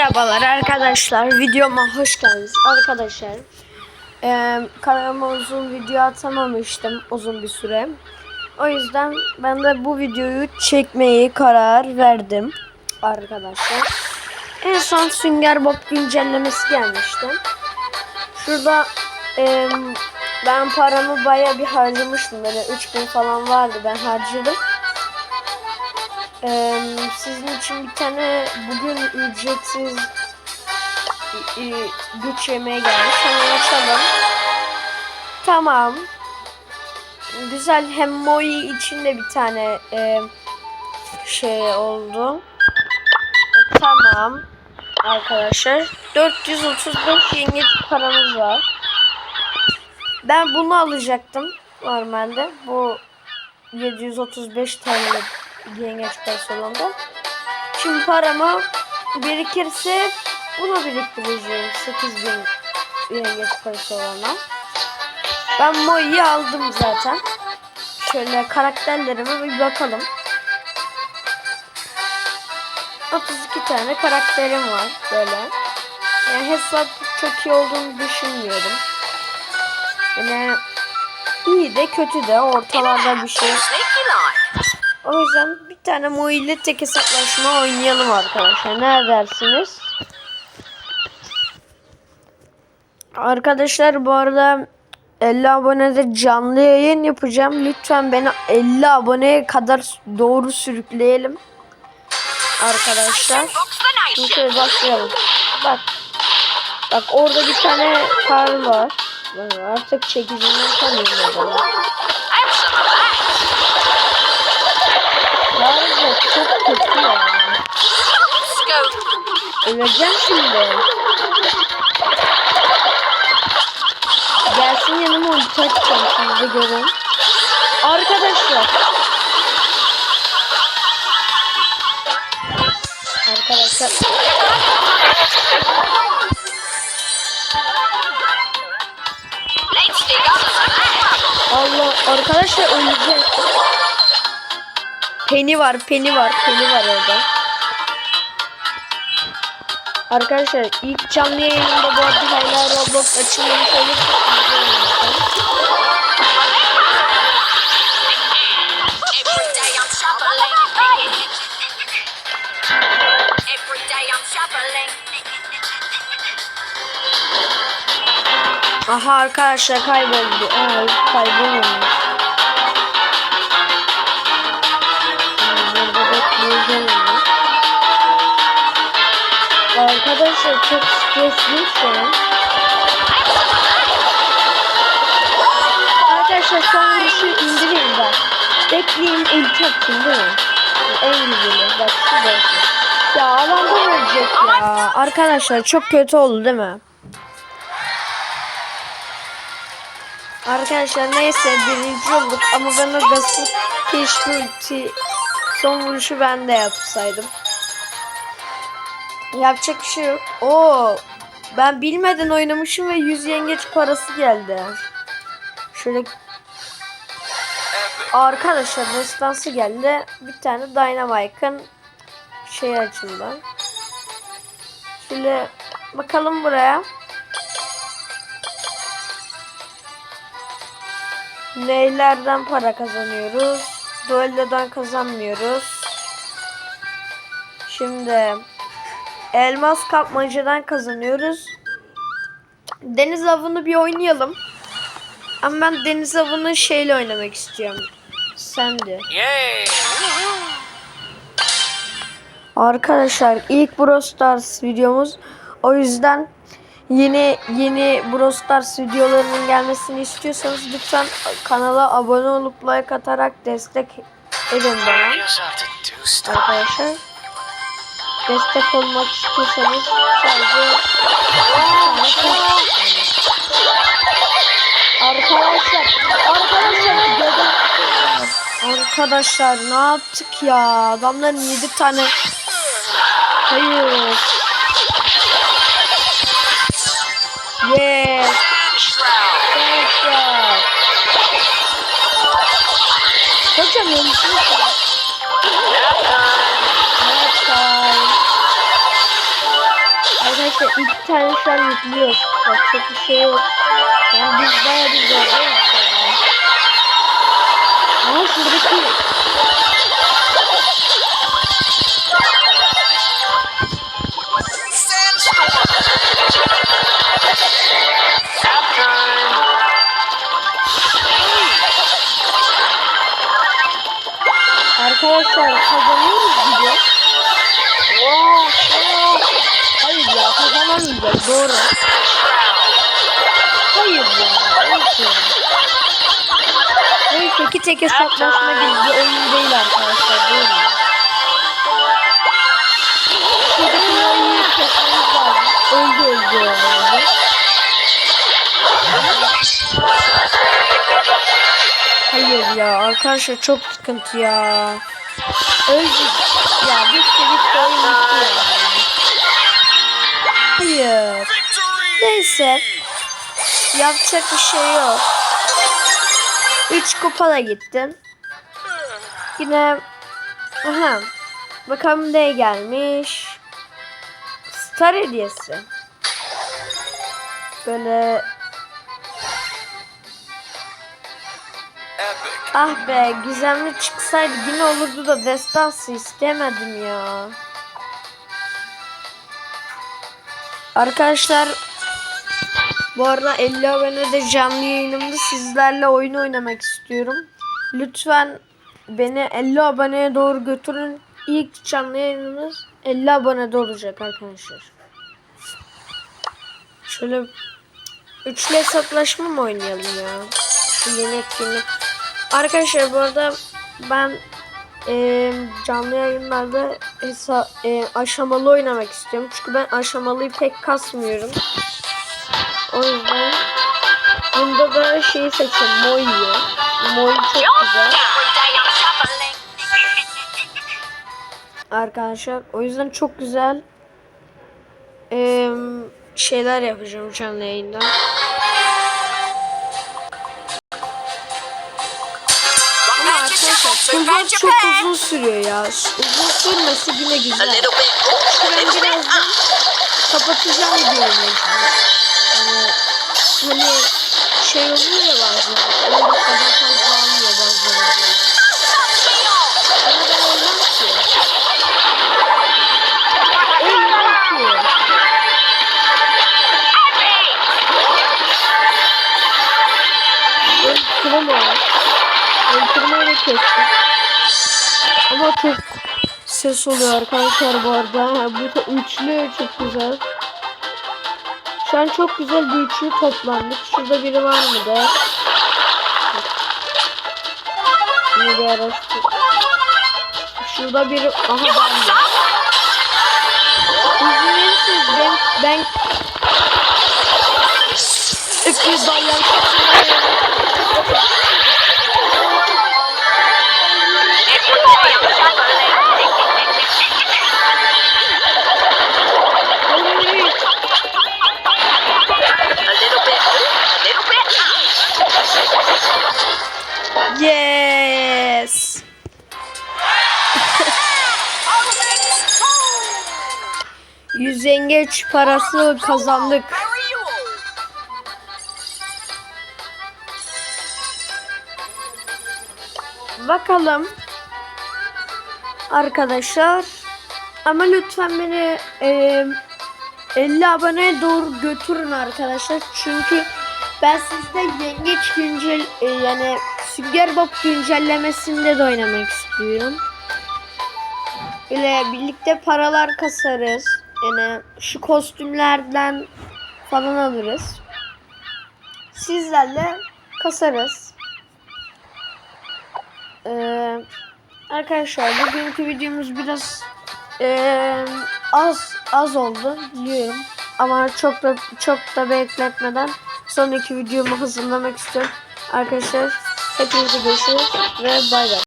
Merhabalar arkadaşlar videoma hoş geldiniz arkadaşlar. E, kanalıma uzun video atamamıştım uzun bir süre. O yüzden ben de bu videoyu çekmeyi karar verdim arkadaşlar. En son Sünger Bob güncellemesi gelmişti. Şurada e, ben paramı baya bir harcamıştım böyle 3000 falan vardı ben harcadım ee, sizin için bir tane bugün ücretsiz e, e, güç yemeğe gelmiş. Hemen açalım. Tamam. Güzel. Hem Moi için de bir tane e, şey oldu. Tamam. Arkadaşlar. 435 yengeç paramız var. Ben bunu alacaktım normalde. Bu 735 TL yengeç personelda. Şimdi paramı birikirse bunu biriktireceğim. 8000 yengeç parası olana. Ben Moi'yi aldım zaten. Şöyle karakterlerime bir bakalım. 32 tane karakterim var böyle. Yani hesap çok iyi olduğunu düşünmüyorum. Yani iyi de kötü de ortalarda bir şey. O yüzden bir tane Mo ile tek hesaplaşma oynayalım arkadaşlar. Ne dersiniz? Arkadaşlar bu arada 50 abonede canlı yayın yapacağım. Lütfen beni 50 aboneye kadar doğru sürükleyelim. Arkadaşlar. Şimdi başlayalım. Bak. Bak orada bir tane kar var. Artık çekicini tanıyorum çok kötü ya. Öleceğim şimdi. Gelsin yanıma ulti atacağım şimdi görün. Arkadaşlar. Arkadaşlar. Allah arkadaşlar öleceğim. Penny var, Penny var, Penny var orada. Arkadaşlar ilk canlı yayınımda bu arada hala Roblox açılmamış olursa. Aha arkadaşlar kayboldu. Aa kaybolmamış. Onu. Arkadaşlar çok stresliyim şu an. Arkadaşlar son vuruşu indireyim bak. Bekleyin ulti atayım değil mi? En güzeli. Bak şurada. Ya adamdan ölecek ya. Arkadaşlar çok kötü oldu değil mi? Arkadaşlar neyse birinci olduk ama ben o gazı keşke ulti son vuruşu ben de yapsaydım. Yapacak bir şey yok. Oo, ben bilmeden oynamışım ve 100 yengeç parası geldi. Şöyle Arkadaşlar destansı geldi. Bir tane Dynamite'ın şey açıldı. Şöyle bakalım buraya. Neylerden para kazanıyoruz? Duello'dan kazanmıyoruz. Şimdi elmas kapmacadan kazanıyoruz. Deniz avını bir oynayalım. Ama ben deniz avını şeyle oynamak istiyorum. Yay! Arkadaşlar ilk Brawl Stars videomuz. O yüzden yeni yeni Brawl videolarının gelmesini istiyorsanız lütfen kanala abone olup like atarak destek edin bana arkadaşlar. Destek olmak istiyorsanız sadece Arkadaşlar, arkadaşlar. Arkadaşlar ne yaptık ya? Adamların 7 tane Hayır. Arkadaşlar. Hocam. Nap time. işte iki tane şu an yüklüyoruz. Yapacak bir şey yok. Yani biz bayağı bir zorluyoruz. Arkadaşlar kazanıyoruz gibi. Wow, wow. Hayır ya kazanamayacağız doğru. Hayır ya. Neyse. Neyse ki tek hesaplaşma gibi bir oyun değil arkadaşlar değil mi? Hayır ya arkadaşlar çok sıkıntı ya. Öldük. Ya bitti bitti oyun. Hayır. Neyse. Yapacak bir şey yok. 3 kupa da gittin. Yine aha. Bakalım ne gelmiş. Star hediyesi. Böyle Ah be gizemli çıksaydı yine olurdu da destansı istemedim ya. Arkadaşlar bu arada 50 abonede canlı yayınımda sizlerle oyun oynamak istiyorum. Lütfen beni 50 aboneye doğru götürün. İlk canlı yayınımız 50 abonede olacak arkadaşlar. Şöyle üçlü hesaplaşma mı oynayalım ya? Yeni etkinlik. Arkadaşlar bu arada ben e, canlı yayınlarda hesa, e, aşamalı oynamak istiyorum. Çünkü ben aşamalıyı pek kasmıyorum. O yüzden bunda da şeyi seçeceğim. Moi'yi. Moi çok güzel. Arkadaşlar o yüzden çok güzel e, şeyler yapacağım canlı yayında. Turlar çok uzun sürüyor ya. Uzun sürmesi yine güzel. Ben birazdan kapatacağım videoyu. Yani hani şey oluyor ya bazen. 10 dakikadan fazla almıyor bazen. Ama ben olmam ki. Olmam ki. Ben kıramam. Ben kırmayla kestim. Ama çok ses oluyor arkadaşlar bu arada. Bu da üçlü çok güzel. Şu an çok güzel bir üçlü toplandık. Şurada biri var mı da? Bunu bir araştır. Şurada biri... Aha var mı? İzin verirseniz ben... Ben... Öküz dalyan Yes. Yüz yengeç parası kazandık. Bakalım. Arkadaşlar. Ama lütfen beni e, 50 aboneye doğru götürün arkadaşlar. Çünkü ben sizde yengeç güncel e, yani Sünger Bob güncellemesinde de oynamak istiyorum. Böyle birlikte paralar kasarız. Yani şu kostümlerden falan alırız. Sizlerle kasarız. Ee, arkadaşlar bugünkü videomuz biraz ee, az az oldu biliyorum. Ama çok da çok da bekletmeden sonraki videomu hazırlamak istiyorum. Arkadaşlar hepinize görüşürüz ve bay bay.